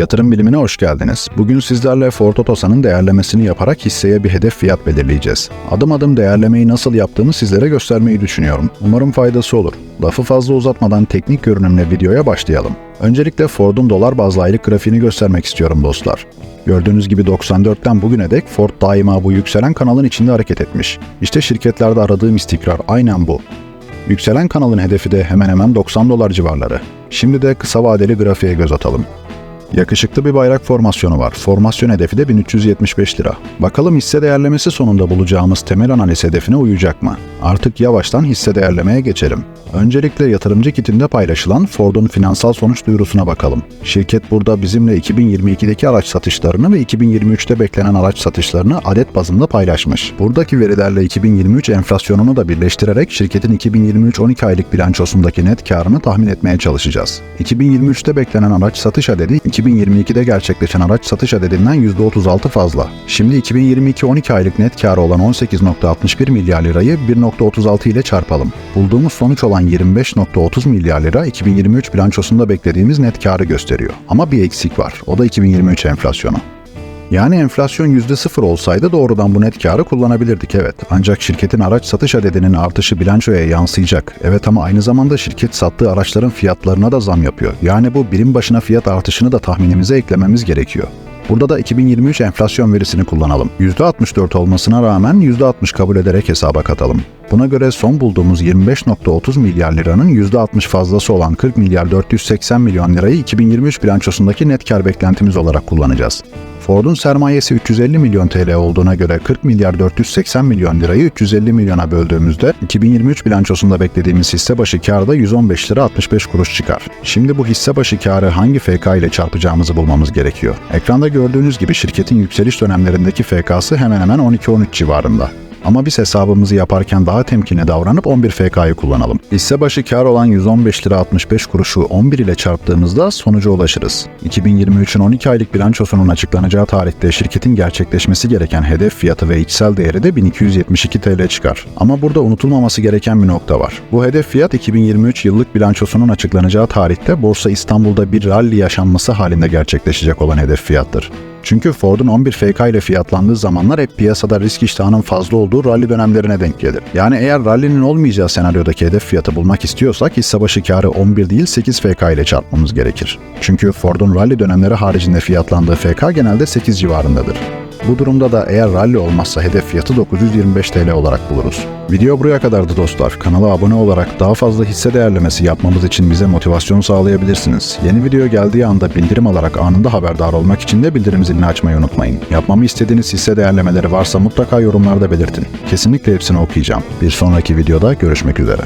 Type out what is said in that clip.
Yatırım bilimine hoş geldiniz. Bugün sizlerle Ford Otosan'ın değerlemesini yaparak hisseye bir hedef fiyat belirleyeceğiz. Adım adım değerlemeyi nasıl yaptığımı sizlere göstermeyi düşünüyorum. Umarım faydası olur. Lafı fazla uzatmadan teknik görünümle videoya başlayalım. Öncelikle Ford'un dolar bazlı aylık grafiğini göstermek istiyorum dostlar. Gördüğünüz gibi 94'ten bugüne dek Ford daima bu yükselen kanalın içinde hareket etmiş. İşte şirketlerde aradığım istikrar aynen bu. Yükselen kanalın hedefi de hemen hemen 90 dolar civarları. Şimdi de kısa vadeli grafiğe göz atalım. Yakışıklı bir bayrak formasyonu var. Formasyon hedefi de 1375 lira. Bakalım hisse değerlemesi sonunda bulacağımız temel analiz hedefine uyacak mı? Artık yavaştan hisse değerlemeye geçelim. Öncelikle yatırımcı kitinde paylaşılan Ford'un finansal sonuç duyurusuna bakalım. Şirket burada bizimle 2022'deki araç satışlarını ve 2023'te beklenen araç satışlarını adet bazında paylaşmış. Buradaki verilerle 2023 enflasyonunu da birleştirerek şirketin 2023 12 aylık bilançosundaki net karını tahmin etmeye çalışacağız. 2023'te beklenen araç satış adedi 2022'de gerçekleşen araç satış adedinden %36 fazla. Şimdi 2022 12 aylık net karı olan 18.61 milyar lirayı 1.36 ile çarpalım. Bulduğumuz sonuç olan 25.30 milyar lira 2023 bilançosunda beklediğimiz net karı gösteriyor. Ama bir eksik var. O da 2023 enflasyonu. Yani enflasyon %0 olsaydı doğrudan bu net karı kullanabilirdik evet. Ancak şirketin araç satış adedinin artışı bilançoya yansıyacak. Evet ama aynı zamanda şirket sattığı araçların fiyatlarına da zam yapıyor. Yani bu birim başına fiyat artışını da tahminimize eklememiz gerekiyor. Burada da 2023 enflasyon verisini kullanalım. %64 olmasına rağmen %60 kabul ederek hesaba katalım. Buna göre son bulduğumuz 25.30 milyar liranın %60 fazlası olan 40 milyar 480 milyon lirayı 2023 bilançosundaki net kar beklentimiz olarak kullanacağız. Ford'un sermayesi 350 milyon TL olduğuna göre 40 milyar 480 milyon lirayı 350 milyona böldüğümüzde 2023 bilançosunda beklediğimiz hisse başı karda 115 lira 65 kuruş çıkar. Şimdi bu hisse başı karı hangi FK ile çarpacağımızı bulmamız gerekiyor. Ekranda gördüğünüz gibi şirketin yükseliş dönemlerindeki FK'sı hemen hemen 12-13 civarında. Ama biz hesabımızı yaparken daha temkinli davranıp 11 FK'yı kullanalım. Hisse başı kar olan 115 lira 65 kuruşu 11 ile çarptığımızda sonuca ulaşırız. 2023'ün 12 aylık bilançosunun açıklanacağı tarihte şirketin gerçekleşmesi gereken hedef fiyatı ve içsel değeri de 1272 TL çıkar. Ama burada unutulmaması gereken bir nokta var. Bu hedef fiyat 2023 yıllık bilançosunun açıklanacağı tarihte Borsa İstanbul'da bir rally yaşanması halinde gerçekleşecek olan hedef fiyattır. Çünkü Ford'un 11 FK ile fiyatlandığı zamanlar hep piyasada risk iştahının fazla olduğu rally dönemlerine denk gelir. Yani eğer rally'nin olmayacağı senaryodaki hedef fiyatı bulmak istiyorsak hisse başı karı 11 değil 8 FK ile çarpmamız gerekir. Çünkü Ford'un rally dönemleri haricinde fiyatlandığı FK genelde 8 civarındadır. Bu durumda da eğer rally olmazsa hedef fiyatı 925 TL olarak buluruz. Video buraya kadardı dostlar. Kanala abone olarak daha fazla hisse değerlemesi yapmamız için bize motivasyon sağlayabilirsiniz. Yeni video geldiği anda bildirim alarak anında haberdar olmak için de bildirim zilini açmayı unutmayın. Yapmamı istediğiniz hisse değerlemeleri varsa mutlaka yorumlarda belirtin. Kesinlikle hepsini okuyacağım. Bir sonraki videoda görüşmek üzere.